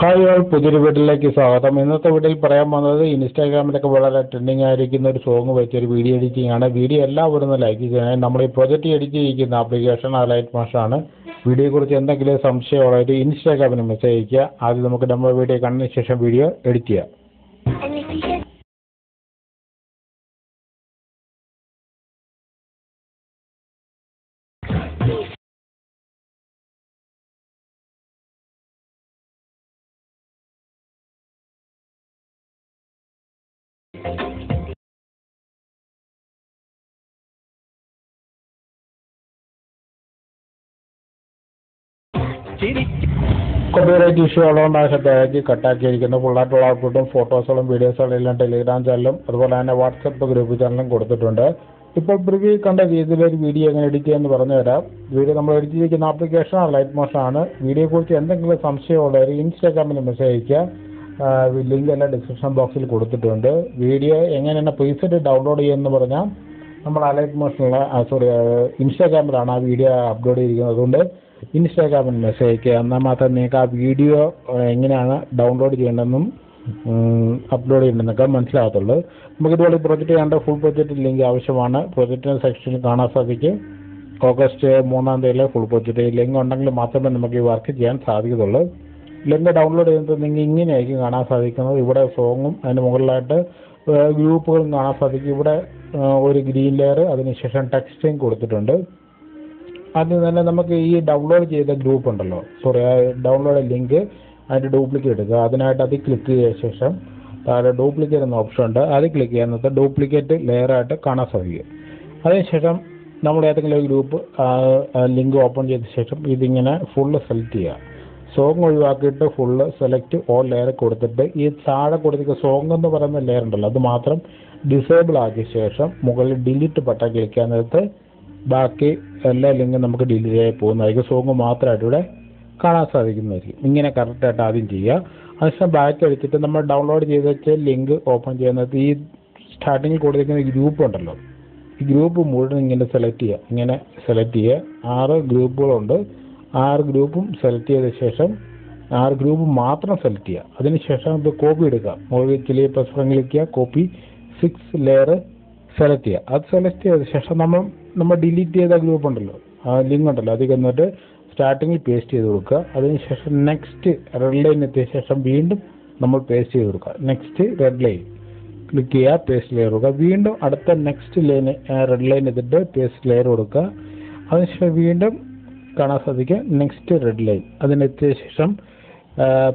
Hi all പുതിയൊരു വീട്ടിലേക്ക് സ്വാഗതം. ഇന്നത്തെ വീട്ടിൽ പറയാൻ പോകുന്നത് ഇൻസ്റ്റാഗ്രാമിലൊക്കെ വളരെ ട്രെൻഡിങ് ആയിരിക്കുന്ന ഒരു സോങ് വെച്ചൊരു വീഡിയോ എഡിറ്റിംഗ് ആണ്. വീഡിയോ എല്ലാവരും ഒന്ന് ലൈക്ക് ചെയ്യണം നമ്മൾ ഈ പ്രൊജക്റ്റ് എഡിറ്റ് ചെയ്യിക്കുന്ന ആപ്ലിക്കേഷൻ ലൈറ്റ് മാഷാണ് വീഡിയോയെക്കുറിച്ച് എന്തെങ്കിലും സംശയമുള്ളവർ ഇൻസ്റ്റാഗ്രാമിന് മെസ്സേജ് അയക്കുക ആദ്യം നമുക്ക് നമ്മുടെ വീഡിയോ കണ്ടതിന് ശേഷം വീഡിയോ എഡിറ്റ് ചെയ്യാം. കോപ്പിറൈറ്റ് ഇഷ്യൂ ഉള്ളതുകൊണ്ട് ആ ശബ്ദമാക്കി കട്ടാക്കിയിരിക്കുന്നു ഫുള്ളായിട്ടുള്ള ഔട്ട്പുട്ടും ഫോട്ടോസുകളും വീഡിയോസുകളും എല്ലാം ടെലിഗ്രാം ചാനലും അതുപോലെ തന്നെ വാട്സപ്പ് ഗ്രൂപ്പ് ചാനലും കൊടുത്തിട്ടുണ്ട്. ഇപ്പോൾ പ്രിവ്യൂ കണ്ട രീതിയിൽ ഒരു വീഡിയോ എങ്ങനെ എഡിറ്റ് ചെയ്യാന്ന് പറഞ്ഞു തരാം. വീഡിയോ നമ്മൾ എഡിറ്റ് ചെയ്തിരിക്കുന്ന ആപ്ലിക്കേഷൻ ലൈറ്റ് മോഷൻ ആണ്. വീഡിയോയെക്കുറിച്ച് എന്തെങ്കിലും സംശയമുള്ളവർ ഇൻസ്റ്റാഗ്രാമിൽ മെസ്സേജ് അയയ്ക്കുക. ലിങ്ക് എല്ലാം ഡിസ്ക്രിപ്ഷൻ ബോക്സിൽ കൊടുത്തിട്ടുണ്ട്. വീഡിയോ എങ്ങനെയാണ് പ്രീസെറ്റ് ഡൗൺലോഡ് ചെയ്യുമെന്ന് പറഞ്ഞാൽ നമ്മൾ അലൈറ്റ് മോഷനിൽ സോറി ഇൻസ്റ്റാഗ്രാമിലാണ് ആ വീഡിയോ അപ്ലോഡ് ചെയ്തിരിക്കുന്നത്. അതുകൊണ്ട് ഇൻസ്റ്റാഗ്രാമിൽ മെസ്സേജ് അയക്കുക. എന്നാൽ മാത്രമേ നിങ്ങൾക്ക് ആ വീഡിയോ എങ്ങനെയാണ് ഡൗൺലോഡ് ചെയ്യേണ്ടതെന്നും അപ്ലോഡ് ചെയ്യേണ്ടതെന്നൊക്കെ മനസ്സിലാകത്തുള്ളൂ. നമുക്ക് ഇതുപോലെ പ്രൊജക്റ്റ് ചെയ്യേണ്ട ഫുൾ പ്രൊജക്റ്റ് ലിങ്ക് ആവശ്യമാണ്. പ്രൊജക്റ്റിന്റെ സെക്ഷനിൽ കാണാൻ സാധിക്കും. ഓഗസ്റ്റ് മൂന്നാം തീയതിയിലെ ഫുൾ പ്രൊജക്റ്റ് ലിങ്ക് ഉണ്ടെങ്കിൽ മാത്രമേ നമുക്ക് ഈ വർക്ക് ചെയ്യാൻ സാധിക്കത്തുള്ളൂ. ലിങ്ക് ഡൗൺലോഡ് ചെയ്യുന്നത് നിങ്ങൾ ഇങ്ങനെയായിരിക്കും കാണാൻ സാധിക്കുന്നത്. ഇവിടെ സോങ്ങും അതിന് മുകളിലായിട്ട് ഗ്രൂപ്പുകളും കാണാൻ സാധിക്കും. ഇവിടെ ഒരു ഗ്രീൻ ലെയർ അതിനുശേഷം ടെക്സ്റ്റും കൊടുത്തിട്ടുണ്ട്. ആദ്യം തന്നെ നമുക്ക് ഈ ഡൗൺലോഡ് ചെയ്ത ഗ്രൂപ്പ് ഉണ്ടല്ലോ. സോറി ആ ഡൗൺലോഡ് ലിങ്ക് അതിന്റെ ഡ്യൂപ്ലിക്കേറ്റ് എടുക്കുക. അതിനായിട്ട് അത് ക്ലിക്ക് ചെയ്ത ശേഷം താഴെ ഡ്യൂപ്ലിക്കേറ്റ് എന്ന ഓപ്ഷൻ ഉണ്ട്. അത് ക്ലിക്ക് ചെയ്യാൻ നേരത്തെ ഡ്യൂപ്ലിക്കേറ്റ് ലെയറായിട്ട് കാണാൻ സാധിക്കും. അതിനുശേഷം നമ്മൾ ഏതെങ്കിലും ഒരു ഗ്രൂപ്പ് ലിങ്ക് ഓപ്പൺ ചെയ്ത ശേഷം ഇതിങ്ങനെ ഫുള്ള് സെലക്ട് ചെയ്യുക. സോങ് ഒഴിവാക്കിയിട്ട് ഫുള്ള് സെലക്ട് ഓൾ ലെയർ കൊടുത്തിട്ട് ഈ താഴെ കൊടുത്തിരിക്കുന്ന സോങ് എന്ന് പറയുന്ന ലെയർ ഉണ്ടല്ലോ അത് മാത്രം ഡിസേബിൾ ആക്കിയ ശേഷം മുകളിൽ ഡിലീറ്റ് ബട്ടൺ ക്ലിക്ക് ചെയ്യാൻ നേരത്ത് ബാക്കി എല്ലാ ലിങ്കും നമുക്ക് ഡിലീറ്റ് ആയി പോകുന്നതായിരിക്കും. സോങ് മാത്രമായിട്ട് ഇവിടെ കാണാൻ സാധിക്കുന്നതായിരിക്കും. ഇങ്ങനെ കറക്റ്റായിട്ട് ആദ്യം ചെയ്യുക. അതിനുശേഷം ബാക്ക് അടിച്ചിട്ട് നമ്മൾ ഡൗൺലോഡ് ചെയ്ത് വെച്ച ലിങ്ക് ഓപ്പൺ ചെയ്യുന്നത് ഈ സ്റ്റാർട്ടിങ്ങിൽ കൊടുത്തിരിക്കുന്ന ഗ്രൂപ്പ് ഉണ്ടല്ലോ. ഈ ഗ്രൂപ്പ് മുഴുവൻ ഇങ്ങനെ സെലക്ട് ചെയ്യുക. ഇങ്ങനെ സെലക്ട് ചെയ്യുക. ആറ് ഗ്രൂപ്പുകളുണ്ട് ആറ് ഗ്രൂപ്പും സെലക്ട് ചെയ്ത ശേഷം ആറ് ഗ്രൂപ്പ് മാത്രം സെലക്ട് ചെയ്യുക. അതിനുശേഷം ഇത് കോപ്പി എടുക്കുക. മുകളിൽ ചില കോപ്പി സിക്സ് ലെയർ സെലക്ട് ചെയ്യുക. അത് സെലക്ട് ചെയ്ത ശേഷം നമ്മൾ നമ്മൾ ഡിലീറ്റ് ചെയ്ത ഗ്രൂപ്പ് ഉണ്ടല്ലോ ആ ലിങ്ക് ഉണ്ടല്ലോ അതിൽ എന്നിട്ട് സ്റ്റാർട്ടിങ്ങിൽ പേസ്റ്റ് ചെയ്ത് കൊടുക്കുക. അതിന് ശേഷം നെക്സ്റ്റ് റെഡ് ലൈൻ എത്തിയ ശേഷം വീണ്ടും നമ്മൾ പേസ്റ്റ് ചെയ്ത് കൊടുക്കുക. നെക്സ്റ്റ് റെഡ് ലൈൻ ക്ലിക്ക് ചെയ്യുക പേസ്റ്റ് ലെയർ കൊടുക്കുക. വീണ്ടും അടുത്ത നെക്സ്റ്റ് ലൈൻ റെഡ് ലൈൻ എടുത്തിട്ട് പേസ്റ്റ് ലെയർ കൊടുക്കുക. അതിനുശേഷം വീണ്ടും കാണാൻ സാധിക്കുക നെക്സ്റ്റ് റെഡ് ലൈൻ അതിനെത്തിയ ശേഷം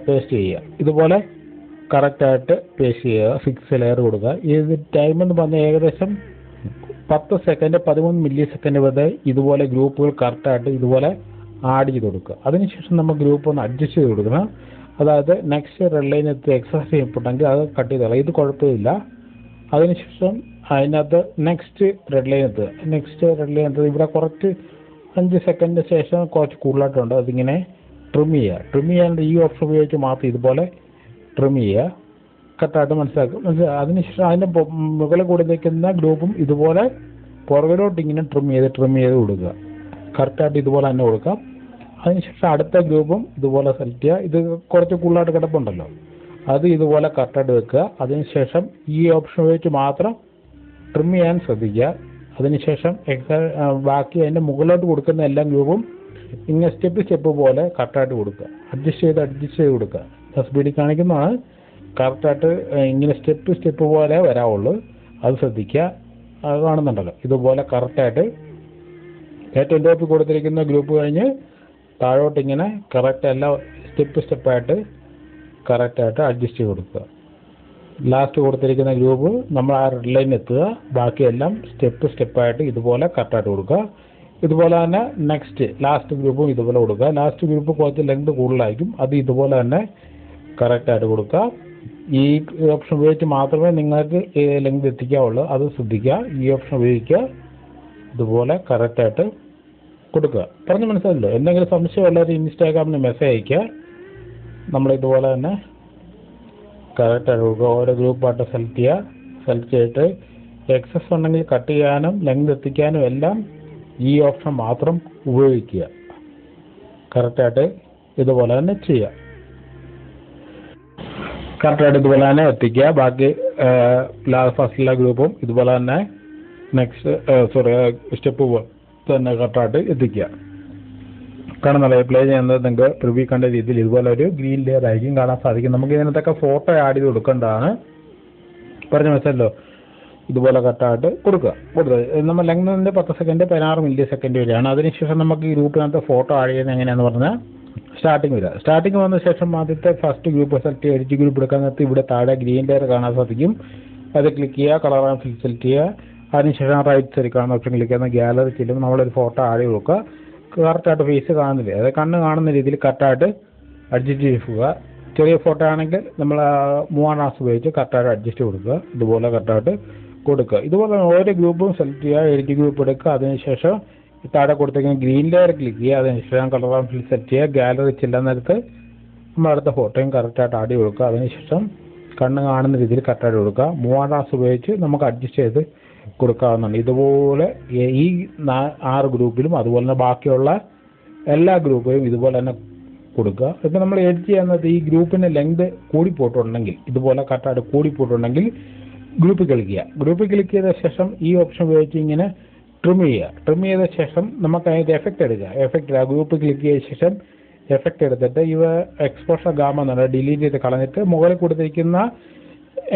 പേസ്റ്റ് ചെയ്യുക. ഇതുപോലെ കറക്റ്റായിട്ട് പേസ് ചെയ്യുക സിക്സ് ലെയർ കൊടുക്കുക. ഇത് ടൈം എന്ന് പറഞ്ഞാൽ ഏകദേശം പത്ത് സെക്കൻഡ് പതിമൂന്ന് മില്ലി സെക്കൻഡ് വരെ ഇതുപോലെ ഗ്രൂപ്പുകൾ കറക്റ്റായിട്ട് ഇതുപോലെ ആഡ് ചെയ്ത് കൊടുക്കുക. അതിനുശേഷം നമ്മൾ ഗ്രൂപ്പ് ഒന്ന് അഡ്ജസ്റ്റ് ചെയ്ത് കൊടുക്കണം. അതായത് നെക്സ്റ്റ് റെഡ് ലൈൻ എത്തി എക്സസൈസ് ചെയ്യപ്പെട്ടെങ്കിൽ അത് കട്ട് ചെയ്തോളാം. ഇത് കുഴപ്പമില്ല. അതിനുശേഷം അതിനകത്ത് നെക്സ്റ്റ് റെഡ് ലൈൻ എത്തുക നെക്സ്റ്റ് റെഡ് ലൈൻ എത്തുക ഇവിടെ കുറച്ച് അഞ്ച് സെക്കൻഡിന് ശേഷം കുറച്ച് കൂടുതലായിട്ടുണ്ട്. അതിങ്ങനെ ട്രിം ചെയ്യുക. ട്രിം ചെയ്യാൻ ഈ ഓപ്ഷൻ ഉപയോഗിച്ച് മാത്രം ഇതുപോലെ ട്രിം ചെയ്യുക. കറക്റ്റായിട്ട് മനസ്സിലാക്കും മനസ്സിലാക്കുക അതിനുശേഷം അതിന്റെ മുകളിൽ കൂടി നിൽക്കുന്ന ഗ്രൂപ്പും ഇതുപോലെ പുറകിലോട്ട് ഇങ്ങനെ ട്രിം ചെയ്ത് ട്രിം ചെയ്ത് കൊടുക്കുക. കറക്റ്റായിട്ട് ഇതുപോലെ തന്നെ കൊടുക്കാം അതിനുശേഷം അടുത്ത ഗ്രൂപ്പും ഇതുപോലെ സെലക്ട് ചെയ്യുക. ഇത് കുറച്ച് കൂടുതലായിട്ട് കിടപ്പുണ്ടല്ലോ. അത് ഇതുപോലെ കറക്റ്റായിട്ട് വെക്കുക. അതിനുശേഷം ഈ ഓപ്ഷൻ ഉപയോഗിച്ച് മാത്രം ട്രിം ചെയ്യാൻ ശ്രദ്ധിക്കുക. അതിനുശേഷം എക്സ ബാക്കി അതിന്റെ മുകളിലോട്ട് കൊടുക്കുന്ന എല്ലാ ഗ്രൂപ്പും ഇങ്ങനെ സ്റ്റെപ്പ് സ്റ്റെപ്പ് പോലെ കറക്റ്റായിട്ട് കൊടുക്കുക. അഡ്ജസ്റ്റ് ചെയ്ത് അഡ്ജസ്റ്റ് ചെയ്ത് കൊടുക്കുക. എസ് ബി ഡി കാണിക്കുന്നതാണ് കറക്റ്റായിട്ട് ഇങ്ങനെ സ്റ്റെപ്പ് സ്റ്റെപ്പ് പോലെ വരാവുള്ളൂ. അത് ശ്രദ്ധിക്കുക. അത് കാണുന്നുണ്ടല്ലോ. ഇതുപോലെ കറക്റ്റായിട്ട് ഏറ്റവും ടോപ്പിൽ കൊടുത്തിരിക്കുന്ന ഗ്രൂപ്പ് കഴിഞ്ഞ് താഴോട്ട് ഇങ്ങനെ കറക്റ്റ് എല്ലാ സ്റ്റെപ്പ് സ്റ്റെപ്പായിട്ട് കറക്റ്റായിട്ട് അഡ്ജസ്റ്റ് ചെയ്ത് കൊടുക്കുക. ലാസ്റ്റ് കൊടുത്തിരിക്കുന്ന ഗ്രൂപ്പ് നമ്മൾ ആ റെഡ് ലൈൻ എത്തുക. ബാക്കിയെല്ലാം സ്റ്റെപ്പ് സ്റ്റെപ്പായിട്ട് ഇതുപോലെ കറക്റ്റായിട്ട് കൊടുക്കുക. ഇതുപോലെ തന്നെ നെക്സ്റ്റ് ലാസ്റ്റ് ഗ്രൂപ്പും ഇതുപോലെ കൊടുക്കുക. ലാസ്റ്റ് ഗ്രൂപ്പ് കുറച്ച് ലെങ്ത് കൂടുതലായിരിക്കും. അത് ഇതുപോലെ തന്നെ കറക്റ്റായിട്ട് കൊടുക്കുക. ഈ ഓപ്ഷൻ ഉപയോഗിച്ച് മാത്രമേ നിങ്ങൾക്ക് ലെങ്ത് എത്തിക്കാവുള്ളൂ. അത് ശ്രദ്ധിക്കുക. ഈ ഓപ്ഷൻ ഉപയോഗിക്കുക. ഇതുപോലെ കറക്റ്റായിട്ട് കൊടുക്കുക. പറഞ്ഞ് മനസ്സിലല്ലോ എന്തെങ്കിലും സംശയമുള്ളവർ ഇൻസ്റ്റാഗ്രാമിന് മെസ്സേജ് അയക്കുക നമ്മൾ ഇതുപോലെ തന്നെ കറക്റ്റായിട്ട് കൊടുക്കുക. ഓരോ ഗ്രൂപ്പായിട്ട് സെലക്ട് ചെയ്യുക. സെലക്ട് ചെയ്തിട്ട് എക്സസ് ഉണ്ടെങ്കിൽ കട്ട് ചെയ്യാനും ലെങ്ത് എത്തിക്കാനും എല്ലാം ഈ ഓപ്ഷൻ മാത്രം ഉപയോഗിക്കുക. കറക്റ്റായിട്ട് ഇതുപോലെ തന്നെ ചെയ്യുക. കറക്റ്റായിട്ട് ഇതുപോലെ തന്നെ എത്തിക്കുക. ബാക്കി ഫസ്റ്റിലെ ഗ്രൂപ്പും ഇതുപോലെ തന്നെ നെക്സ്റ്റ് സോറി സ്റ്റെപ്പ് തന്നെ കറക്റ്റായിട്ട് എത്തിക്കുക. കാണുന്നല്ലോ പ്ലേ ചെയ്യുന്നത് നിങ്ങൾക്ക് പ്രിവ്യൂ കണ്ട രീതിയിൽ ഇതുപോലെ ഒരു ഗ്രീൻ ലെയർ ആയിരിക്കും കാണാൻ സാധിക്കും. നമുക്ക് ഇതിനകത്തൊക്കെ ഫോട്ടോ ആഡ് ചെയ്ത് കൊടുക്കേണ്ടതാണ്. പറഞ്ഞ മനസ്സിലല്ലോ ഇതുപോലെ കറക്റ്റായിട്ട് കൊടുക്കുക. കൊടുക്കുക. നമ്മൾ ലെങ്ത് പത്ത് സെക്കൻഡ് പതിനാറ് മില്ലി സെക്കൻഡ് വരെയാണ്. അതിനുശേഷം നമുക്ക് ഈ ഗ്രൂപ്പിനകത്ത് ഫോട്ടോ ആഡ് ചെയ്യുന്നത് എങ്ങനെയാണെന്ന് പറഞ്ഞാൽ സ്റ്റാർട്ടിങ് വരിക. സ്റ്റാർട്ടിങ് വന്ന ശേഷം ആദ്യത്തെ ഫസ്റ്റ് ഗ്രൂപ്പ് സെലക്ട് ചെയ്യുക എഡിറ്റ് ഗ്രൂപ്പ് എടുക്കാൻ നേരത്ത് ഇവിടെ താഴെ ഗ്രീൻ ലെയർ കാണാൻ സാധിക്കും. അത് ക്ലിക്ക് ചെയ്യുക കളർ ആൻഡ് സെലക്ട് ചെയ്യുക. അതിനുശേഷം റൈറ്റ് സൈഡിൽ കാണുന്ന ഓപ്ഷൻ ക്ലിക്ക് ചെയ്യുന്ന ഗ്യാലറി ചെല്ലുമ്പോൾ നമ്മളൊരു ഫോട്ടോ ചെയ്ത് കൊടുക്കുക. കറക്റ്റായിട്ട് ഫേസ് കാണുന്നില്ല? അത് കണ്ണ് കാണുന്ന രീതിയിൽ കറക്റ്റായിട്ട് അഡ്ജസ്റ്റ് ചെയ്യുക ചെറിയ ഫോട്ടോ ആണെങ്കിൽ നമ്മൾ മൂവാം ക്ലാസ് ഉപയോഗിച്ച് കറക്റ്റായിട്ട് അഡ്ജസ്റ്റ് കൊടുക്കുക. ഇതുപോലെ കറക്റ്റായിട്ട് കൊടുക്കുക. ഇതുപോലെ ഓരോ ഗ്രൂപ്പും സെലക്ട് ചെയ്യുക എഡിറ്റ് ഗ്രൂപ്പ് എടുക്കുക. അതിനുശേഷം താഴെ കൊടുത്തേക്കുന്ന ഗ്രീൻ ലെയർ ക്ലിക്ക് ചെയ്യുക. അത് ഇൻസ്റ്റഗ്രാം കളർ ഓപ്ഷനിൽ സെറ്റ് ചെയ്യുക. ഗാലറി ചെല്ലാൻ നേരത്ത് നമ്മൾ അടുത്ത ഫോട്ടോയും കറക്റ്റായിട്ട് ആടി കൊടുക്കുക. അതിനുശേഷം കണ്ണ് കാണുന്ന രീതിയിൽ കറക്റ്റായിട്ട് കൊടുക്കുക. മൂവാണ്ടാസ് ഉപയോഗിച്ച് നമുക്ക് അഡ്ജസ്റ്റ് ചെയ്ത് കൊടുക്കാവുന്നതാണ്. ഇതുപോലെ ഈ- ആറ് ഗ്രൂപ്പിലും അതുപോലെ തന്നെ ബാക്കിയുള്ള എല്ലാ ഗ്രൂപ്പിലും ഇതുപോലെ തന്നെ കൊടുക്കുക. ഇപ്പം നമ്മൾ എഡിറ്റ് ചെയ്യുന്നത് ഈ ഗ്രൂപ്പിന്റെ ലെങ്ത് കൂടിപ്പോയിട്ടുണ്ടെങ്കിൽ ഇതുപോലെ കറക്റ്റായിട്ട് കൂടിപ്പോയിട്ടുണ്ടെങ്കിൽ ഗ്രൂപ്പിൽ ക്ലിക്ക് ചെയ്യുക. ഗ്രൂപ്പിൽ ക്ലിക്ക് ചെയ്ത ശേഷം ഈ ഓപ്ഷൻ ഉപയോഗിച്ച് ഇങ്ങനെ ട്രിം ചെയ്യുക. ട്രിം ചെയ്ത ശേഷം നമുക്ക് അതിന്റെ എഫക്റ്റ് എടുക്കുക. എഫക്റ്റ് ഗ്രൂപ്പ് ക്ലിക്ക് ചെയ്ത ശേഷം എഫക്റ്റ് എടുത്തിട്ട് ഇവ എക്സ്പോഷർ ഗാമ എന്നുള്ള ഡിലീറ്റ് ചെയ്ത് കളഞ്ഞിട്ട് മുകളിൽ കൊടുത്തിരിക്കുന്ന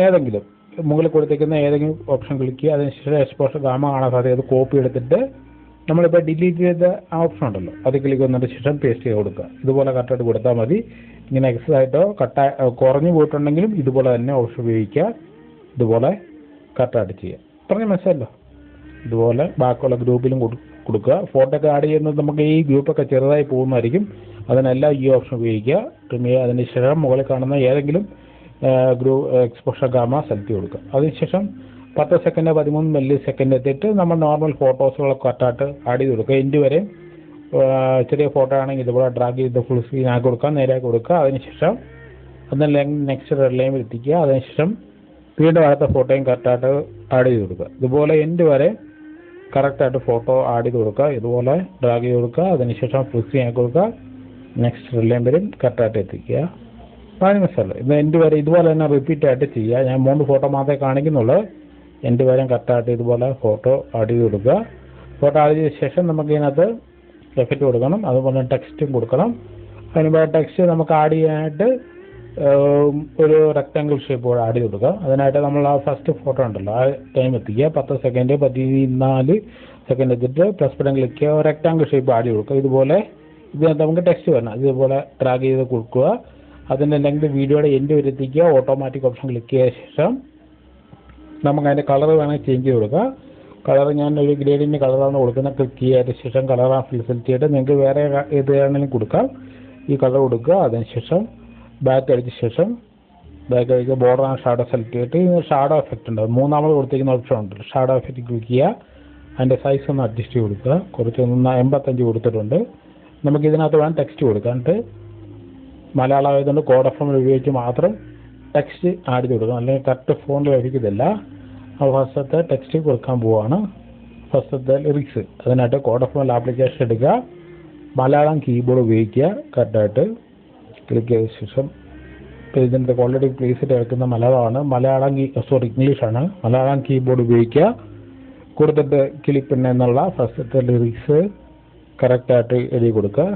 ഏതെങ്കിലും മുകളിൽ കൊടുത്തിരിക്കുന്ന ഏതെങ്കിലും ഓപ്ഷൻ ക്ലിക്ക് ചെയ്യുക. അതിനുശേഷം എക്സ്പോഷർ ഗാമ കാണാൻ സാധ്യത കോപ്പി എടുത്തിട്ട് നമ്മളിപ്പോൾ ഡിലീറ്റ് ചെയ്ത ആ ഓപ്ഷൻ ഉണ്ടല്ലോ. അത് ക്ലിക്ക് വന്നതിന് ശേഷം പേസ്റ്റ് ചെയ്ത് കൊടുക്കുക. ഇതുപോലെ കറക്റ്റായിട്ട് കൊടുത്താൽ മതി. ഇങ്ങനെ എക്സസ് ആയിട്ടോ കട്ട കുറഞ്ഞു പോയിട്ടുണ്ടെങ്കിലും ഇതുപോലെ തന്നെ ഓപ്ഷൻ ഉപയോഗിക്കുക. ഇതുപോലെ കറക്റ്റായിട്ട് ചെയ്യുക. പറഞ്ഞ മനസ്സിലല്ലോ ഇതുപോലെ ബാക്കിയുള്ള ഗ്രൂപ്പിലും കൊടു- കൊടുക്കുക. ഫോട്ടോ ഒക്കെ ആഡ് ചെയ്യുന്നത് നമുക്ക് ഈ ഗ്രൂപ്പൊക്കെ ചെറുതായി പോകുന്നതായിരിക്കും. അതിനെല്ലാം ഈ ഓപ്ഷൻ ഉപയോഗിക്കുക. ചെയ്യുക അതിന് ശേഷം മുകളിൽ കാണുന്ന ഏതെങ്കിലും ഗ്രൂ എക്സ്പോഷർ ഗാമ സെലക്ട് കൊടുക്കുക. അതിനുശേഷം പത്ത് സെക്കൻഡ് പതിമൂന്ന് മില്ലി സെക്കൻഡ് എത്തിയിട്ട് നമ്മൾ നോർമൽ ഫോട്ടോസുകളൊക്കെ കറക്റ്റായിട്ട് ആഡ് ചെയ്ത് കൊടുക്കുക. എന്റെ വരെ ചെറിയ ഫോട്ടോ ആണെങ്കിൽ ഇതുപോലെ ഡ്രാഗ് ചെയ്ത് ഫുൾ സ്ക്രീൻ ആക്കി കൊടുക്കുക നേരെയാക്കി കൊടുക്കുക. അതിനുശേഷം അതിന് നെക്സ്റ്റ് റെഡ് ലൈമിൽ എത്തിക്കുക അതിനുശേഷം വീണ്ടും അടുത്ത ഫോട്ടോയും കറക്റ്റായിട്ട് ആഡ് ചെയ്ത് കൊടുക്കുക. ഇതുപോലെ എന്റെ വരെ കറക്റ്റായിട്ട് ഫോട്ടോ ആഡ് ചെയ്ത് കൊടുക്കുക. ഇതുപോലെ ഡ്രാഗ് ചെയ്ത് കൊടുക്കുക. അതിനുശേഷം ഫുൾ ചെയ്യാൻ കൊടുക്കുക. നെക്സ്റ്റ് ലൈൻ വരും. കറക്റ്റായിട്ട് എത്തിക്കുക. പതിനഞ്ച് മിനിറ്റ് ഇത് എന്റെ വരെ ഇതുപോലെ തന്നെ റിപ്പീറ്റ് ആയിട്ട് ചെയ്യുക. ഞാൻ മൂന്ന് ഫോട്ടോ മാത്രമേ കാണിക്കുന്നുള്ളൂ. എന്റെ വരെ കറക്റ്റായിട്ട് ഇതുപോലെ ഫോട്ടോ ആഡ് ചെയ്ത് കൊടുക്കുക. ഫോട്ടോ ആഡ് ചെയ്ത ശേഷം നമുക്ക് ഇതിനകത്ത് എഫക്റ്റ് കൊടുക്കണം. അതുപോലെ ടെക്സ്റ്റും കൊടുക്കണം. അതിന് ടെക്സ്റ്റ് നമുക്ക് ആഡ് ചെയ്യാനായിട്ട് ഒരു റെക്ടാങ്കിൾ ഷേപ്പ് കൂടെ ആഡ് ചെയ്ത് കൊടുക്കുക അതിനായിട്ട് നമ്മൾ ആ ഫസ്റ്റ് ഫോട്ടോ ഉണ്ടല്ലോ ആ ടൈം എത്തിക്കുക. പത്ത് സെക്കൻഡ് പതിനാല് സെക്കൻഡ് എത്തിയിട്ട് പ്ലസ് ബട്ടൺ ക്ലിക്ക് ചെയ്യുക. റെക്ടാങ്കിൾ ഷേപ്പ് ആഡ് കൊടുക്കുക. ഇതുപോലെ ഇതിനകത്ത് നമുക്ക് ടെക്സ്റ്റ് വരണം. ഇതുപോലെ ഡ്രാഗ് ചെയ്ത് കൊടുക്കുക. അതിന്റെ ലെങ്ത് വീഡിയോയുടെ എൻഡ് വരെ എത്തിക്കുക. ഓട്ടോമാറ്റിക് ഓപ്ഷൻ ക്ലിക്ക് ചെയ്ത ശേഷം നമുക്ക് അതിന്റെ കളർ വേണമെങ്കിൽ ചേഞ്ച് ചെയ്ത് കൊടുക്കുക കളർ ഞാൻ ഒരു ഗ്രേഡിന്റെ കളറാണ് കൊടുക്കുന്നത്. ക്ലിക്ക് ചെയ്തതിന് ശേഷം കളർ ആ ഫിൽ സെലക്ട് ചെയ്തിട്ട് നിങ്ങൾക്ക് വേറെ ഏത് കൊടുക്കാം. ഈ കളർ കൊടുക്കുക. അതിനുശേഷം ബാക്ക് അടിച്ച ശേഷം ബാക്ക് അടിക്കുക ബോർഡർ ആൻഡ് ഷാഡോ സെലക്ട് ചെയ്തിട്ട് ഷാഡോ എഫക്റ്റ് ഉണ്ട്. മൂന്നാമത് കൊടുത്തിരിക്കുന്ന ഓപ്ഷൻ ഉണ്ട്. ഷാഡോ എഫക്റ്റ് ക്ലിക്ക് ചെയ്യുക. അതിന്റെ സൈസ് ഒന്ന് അഡ്ജസ്റ്റ് ചെയ്ത് കൊടുക്കുക. കുറച്ച് ഒന്ന് എൺപത്തഞ്ച് കൊടുത്തിട്ടുണ്ട്. നമുക്ക് ഇതിനകത്ത് വേണം ടെക്സ്റ്റ് കൊടുക്കാം എന്നിട്ട് മലയാളം ആയതുകൊണ്ട് കോഡ് എഫ് എം ഉപയോഗിച്ച് മാത്രം ടെക്സ്റ്റ് ആഡ് ചെയ്ത് കൊടുക്കണം. അല്ലെങ്കിൽ കറക്റ്റ് ഫോണിൽ ലഭിക്കത്തില്ല. അപ്പോൾ ഫസ്റ്റത്തെ ടെക്സ്റ്റ് കൊടുക്കാൻ പോവുകയാണ് ഫസ്റ്റത്തെ ലിറിക്സ് അതിനായിട്ട് കോഡ് എഫ് എം ആപ്ലിക്കേഷൻ എടുക്കുക. മലയാളം കീബോർഡ് ഉപയോഗിക്കുക. കറക്റ്റായിട്ട് ക്ലിക്ക് ചെയ്ത ശേഷം പേജിന്റെ ക്വാളിറ്റി പ്ലേസ് കേൾക്കുന്ന മലയാളമാണ്. മലയാളം സോറി ഇംഗ്ലീഷാണ് മലയാളം കീബോർഡ് ഉപയോഗിക്കുക. കൊടുത്തിട്ട് കിളിപ്പെണ്ണ എന്നുള്ള ഫസ്റ്റത്തെ ലിറിക്സ് കറക്റ്റായിട്ട് എഴുതി കൊടുക്കുക.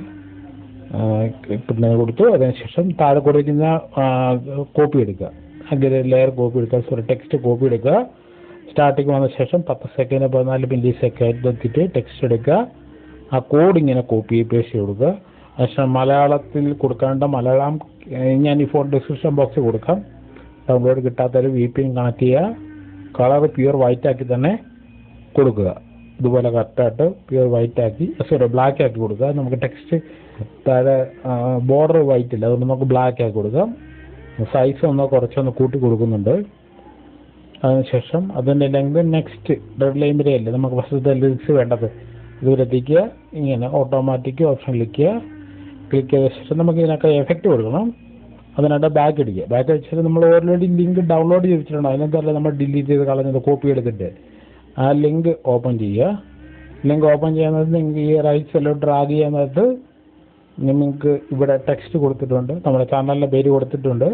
പിന്നെ കൊടുത്തു. അതിനുശേഷം താഴെ കൊടുക്കുന്ന കോപ്പി എടുക്കുക. അങ്ങനെ ലെയർ കോപ്പി എടുക്കുക. സോറി ടെക്സ്റ്റ് കോപ്പി എടുക്കുക. സ്റ്റാർട്ടിങ് വന്ന ശേഷം പത്ത് സെക്കൻഡ് പതിനാല് മില്ലി സെക്കൻഡ് എത്തിയിട്ട് ടെക്സ്റ്റ് എടുക്കുക. ആ കോഡ് ഇങ്ങനെ കോപ്പി പേസ്റ്റ് ചെയ്ത് കൊടുക്കുക. അതിനുശേഷം മലയാളത്തിൽ കൊടുക്കേണ്ട മലയാളം ഞാൻ ഈ ഫോൺ ഡിസ്ക്രിപ്ഷൻ ബോക്സിൽ കൊടുക്കാം. ഡൗൺലോഡ് കിട്ടാത്തവർ വി പി എൻ കണക്ട് ചെയ്യുക കളർ പ്യുർ വൈറ്റ് ആക്കി തന്നെ കൊടുക്കുക. ഇതുപോലെ കറക്റ്റായിട്ട് പ്യുർ വൈറ്റ് ആക്കി സോറി ബ്ലാക്ക് ആക്കി കൊടുക്കുക. നമുക്ക് ടെക്സ്റ്റ് താഴെ ബോർഡർ വൈറ്റ് ഇല്ല. അതുകൊണ്ട് നമുക്ക് ബ്ലാക്ക് ആക്കി കൊടുക്കാം. സൈസ് ഒന്ന് കുറച്ചൊന്ന് കൂട്ടി കൊടുക്കുന്നുണ്ട്. അതിനുശേഷം അതിന്റെ ലെങ്ത് നെക്സ്റ്റ് ഡെഡ് ലൈൻ വരെയല്ലേ? നമുക്ക് ഫസ്റ്റത്തെ ലിറിക്സ് വേണ്ടത്. ഇതുവരെ എത്തിക്കുക. ഇങ്ങനെ ഓട്ടോമാറ്റിക് ഓപ്ഷൻ ക്ലിക്ക് ചെയ്യുക ക്ലിക്ക് ചെയ്ത ശേഷം നമുക്ക് ഇതിനൊക്കെ എഫക്റ്റ് കൊടുക്കണം. അതിനായിട്ട് ബാക്ക് അടിക്കുക ബാക്ക് അടിച്ചിട്ട് നമ്മൾ ഓൾറെഡി ലിങ്ക് ഡൗൺലോഡ് ചെയ്തിട്ടുണ്ട്. അതിനകത്തല്ല നമ്മൾ ഡിലീറ്റ് ചെയ്ത് കളഞ്ഞത്? കോപ്പി എടുത്തിട്ട്. ആ ലിങ്ക് ഓപ്പൺ ചെയ്യുക. ലിങ്ക് ഓപ്പൺ ചെയ്യുന്നത് നിങ്ങൾക്ക് ഈ റൈറ്റ് സൈഡിലോട്ട് ഡ്രാഗ് ചെയ്യുന്നത് നിങ്ങൾക്ക് ഇവിടെ ടെക്സ്റ്റ് കൊടുത്തിട്ടുണ്ട്. നമ്മുടെ ചാനലിന്റെ പേര് കൊടുത്തിട്ടുണ്ട്.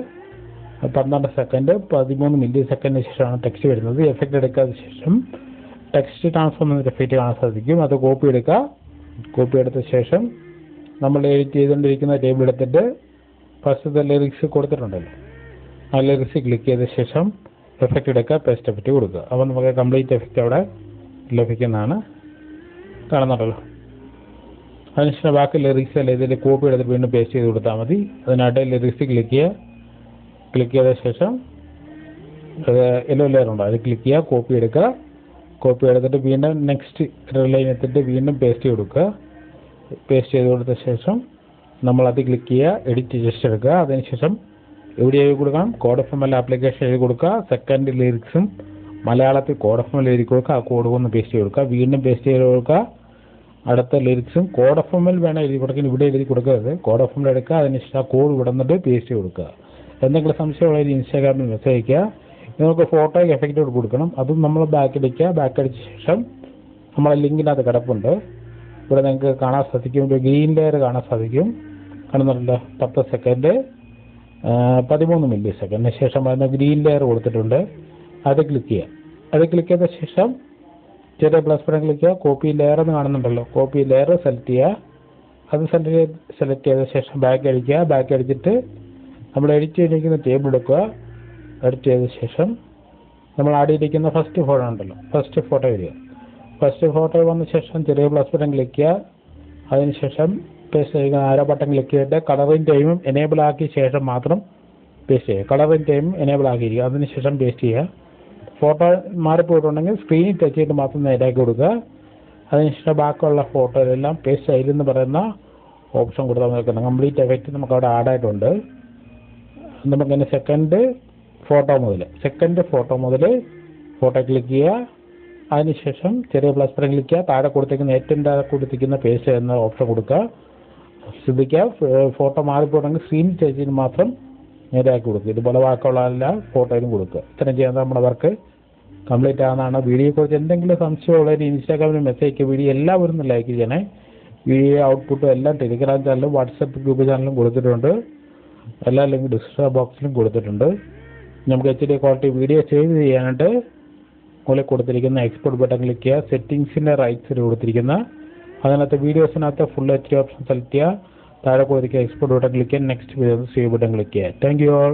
പന്ത്രണ്ട് സെക്കൻഡ് പതിമൂന്ന് മില്ലി സെക്കൻഡിന് ശേഷമാണ് ടെക്സ്റ്റ് വരുന്നത്. എഫക്റ്റ് എടുക്കാത്ത ശേഷം ടെക്സ്റ്റ് ട്രാൻസ്ഫോം എഫക്റ്റ് കാണാൻ സാധിക്കും. അത് കോപ്പി എടുക്കുക. കോപ്പി എടുത്ത ശേഷം നമ്മൾ എഡിറ്റ് ചെയ്തുകൊണ്ടിരിക്കുന്ന ടേബിൾ എടുത്തിട്ട് ഫസ്റ്റത്തെ ലിറിക്സ് കൊടുത്തിട്ടുണ്ടല്ലോ. ആ ലിറിക്സ് ക്ലിക്ക് ചെയ്ത ശേഷം എഫക്റ്റ് എടുക്കുക പേസ്റ്റ് എഫക്റ്റ് കൊടുക്കുക. അപ്പോൾ നമുക്ക് കംപ്ലീറ്റ് എഫക്റ്റ് അവിടെ ലഭിക്കുന്നതാണ് കാണുന്നുണ്ടല്ലോ. അതിനുശേഷം ബാക്കി ലിറിക്സ് അല്ലെ ഇതിൽ കോപ്പി എടുത്ത് വീണ്ടും പേസ്റ്റ് ചെയ്ത് കൊടുത്താൽ മതി. അതിനായിട്ട് ലിറിക്സ് ക്ലിക്ക് ചെയ്യുക. ക്ലിക്ക് ചെയ്ത ശേഷം അത് യെല്ലോ ലെയർ ഉണ്ടോ? അത് ക്ലിക്ക് ചെയ്യുക കോപ്പി എടുക്കുക. കോപ്പി എടുത്തിട്ട് വീണ്ടും നെക്സ്റ്റ് ലൈൻ എത്തിയിട്ട് വീണ്ടും പേസ്റ്റ് ചെയ്ത് കൊടുക്കുക. പേസ്റ്റ് ചെയ്ത് കൊടുത്ത ശേഷം നമ്മൾ അത് ക്ലിക്ക് ചെയ്യുക എഡിറ്റ് ജസ്റ്റ് എടുക്കുക. അതിനുശേഷം എവിടെ എഴുതി കൊടുക്കണം? Code F M L application എഴുതി കൊടുക്കുക. സെക്കൻഡ് ലിറിക്സും മലയാളത്തിൽ കോഡ് എഫ് എം എൽ എഴുതി കൊടുക്കുക. ആ കോഡ് ഒന്ന് പേസ്റ്റ് ചെയ്ത് കൊടുക്കുക. വീണ്ടും പേസ്റ്റ് ചെയ്ത് കൊടുക്കുക. അടുത്ത ലിറിക്സും കോഡ് എഫ് എം എൽ വേണം എഴുതി കൊടുക്കാൻ ഇവിടെ എഴുതി കൊടുക്കരുത്. കോഡ് എഫ് എം എൽ എടുക്കുക. അതിനുശേഷം ആ കോഡ് ഇവിടെ നിന്നിട്ട് പേസ്റ്റ് ചെയ്ത് കൊടുക്കുക. എന്തെങ്കിലും സംശയമുള്ളവർ ഇൻസ്റ്റാഗ്രാമിൽ മെസ്സേജ് അയക്കുക നിങ്ങൾക്ക് ഫോട്ടോയ്ക്ക് എഫക്റ്റ് കൊടുക്കണം. അതും നമ്മൾ ബാക്ക് അടിക്കുക ബാക്ക് അടിച്ച ശേഷം നമ്മളെ ലിങ്കിനകത്ത് കിടപ്പുണ്ട്. ഇവിടെ നിങ്ങൾക്ക് കാണാൻ സാധിക്കും. ഒരു ഗ്രീൻ ലെയർ കാണാൻ സാധിക്കും. കാണുന്നുണ്ടല്ലോ പത്ത് സെക്കൻഡ് പതിമൂന്ന് മില്ലി സെക്കൻഡിന് ശേഷം അതിന് ഗ്രീൻ ലെയർ കൊടുത്തിട്ടുണ്ട്. അത് ക്ലിക്ക് ചെയ്യുക. അത് ക്ലിക്ക് ചെയ്ത ശേഷം ചെറിയ പ്ലസ് ബട്ടൺ ക്ലിക്ക് ചെയ്യുക. കോപ്പി ലെയർ എന്ന് കാണുന്നുണ്ടല്ലോ. കോപ്പി ലെയർ സെലക്ട് ചെയ്യുക. അത് സെലക്ട് ചെയ്ത് സെലക്ട് ചെയ്ത ശേഷം ബാക്ക് അടിക്കുക. ബാക്ക് അടിച്ചിട്ട് നമ്മൾ എഡിറ്റ് ചെയ്തിരിക്കുന്ന ടേബിൾ എടുക്കുക. എഡിറ്റ് ചെയ്ത ശേഷം നമ്മൾ ആഡ് ചെയ്തിരിക്കുന്ന ഫസ്റ്റ് ഫോട്ടോ ഉണ്ടല്ലോ. ഫസ്റ്റ് ഫോട്ടോ വരിക. ഫസ്റ്റ് ഫോട്ടോ വന്ന ശേഷം ചെറിയ പ്ലസ് ബട്ടൺ ക്ലിക്ക് ചെയ്യുക. അതിനുശേഷം പേസ്റ്റ് ചെയ്യുക. ആരോ ബട്ടൺ ക്ലിക്ക് ചെയ്തിട്ട് കളറിങ് ടൈമും എനേബിൾ ആക്കിയ ശേഷം മാത്രം പേസ്റ്റ് ചെയ്യുക. കളറിങ് ടൈമും എനേബിൾ ആക്കിയിരിക്കുക. അതിനുശേഷം പേസ്റ്റ് ചെയ്യുക. ഫോട്ടോ മാറിപ്പോയിട്ടുണ്ടെങ്കിൽ സ്ക്രീനിൽ ടച്ച് ചെയ്തിട്ട് മാത്രം നേരാക്കി കൊടുക്കുക. അതിനുശേഷം ബാക്കിയുള്ള ഫോട്ടോയിലെല്ലാം പേസ്റ്റ് ചെയ്തെന്ന് പറയുന്ന ഓപ്ഷൻ കൊടുത്താൽ നിൽക്കുന്നത് കംപ്ലീറ്റ് എഫക്റ്റ് നമുക്ക് അവിടെ ആഡ് ആയിട്ടുണ്ട്. നമുക്കതിന് സെക്കൻഡ് ഫോട്ടോ മുതൽ സെക്കൻഡ് ഫോട്ടോ മുതൽ ഫോട്ടോ ക്ലിക്ക് ചെയ്യുക. അതിനുശേഷം ചെറിയ പ്ലസ് ബട്ടൺ ക്ലിക്ക് ചെയ്യുക. താഴെ കൊടുത്തിരിക്കുന്ന ഏറ്റവും താഴെ കൊടുത്തിരിക്കുന്ന പേസ്റ്റ് എന്ന ഓപ്ഷൻ കൊടുക്കുക. ശ്രദ്ധിക്കുക. ഫോട്ടോ മാറിപ്പോണെങ്കിൽ സ്ക്രീൻ ചേച്ചിന് മാത്രം നേരെയാക്കി കൊടുക്കുക. ഇതുപോലെ ബാക്കിയുള്ള എല്ലാ ഫോട്ടോയിലും കൊടുക്കുക. ഇത്രയും ചെയ്യാൻ നമ്മുടെ വർക്ക് കംപ്ലീറ്റ് ആകുന്നതാണ് വീഡിയോയെക്കുറിച്ച് എന്തെങ്കിലും സംശയമുള്ളവർ ഇൻസ്റ്റാഗ്രാമിൽ മെസ്സേജ് അയക്കുക. വീഡിയോ എല്ലാവരും ഒന്ന് ലൈക്ക് ചെയ്യണേ. വീഡിയോ ഔട്ട്പുട്ടും എല്ലാം ടെലിഗ്രാം ചാനലും വാട്സപ്പ് ഗ്രൂപ്പ് ചാനലും കൊടുത്തിട്ടുണ്ട്. എല്ലാ ലിങ്ക് ഡിസ്ക്രിപ്ഷൻ ബോക്സിലും കൊടുത്തിട്ടുണ്ട്. നമുക്ക് H D quality video save ചെയ്യാനായിട്ട് മുകളിൽ കൊടുത്തിരിക്കുന്ന എക്സ്പോർട്ട് ബട്ടൺ ക്ലിക്ക് ചെയ്യുക. സെറ്റിംഗ്സിന്റെ റൈറ്റ് സൈഡ് കൊടുത്തിരിക്കുന്ന. അതിനകത്ത് വീഡിയോസിനകത്ത് ഫുൾ എച്ച് ഓപ്ഷൻ സെലക്ട് ചെയ്യുക. താഴെ കൊടുത്തിരിക്കുക എക്സ്പോർട്ട് ബട്ടൺ ക്ലിക്ക് ചെയ്യുക. Next video save button click ചെയ്യുക. Thank you all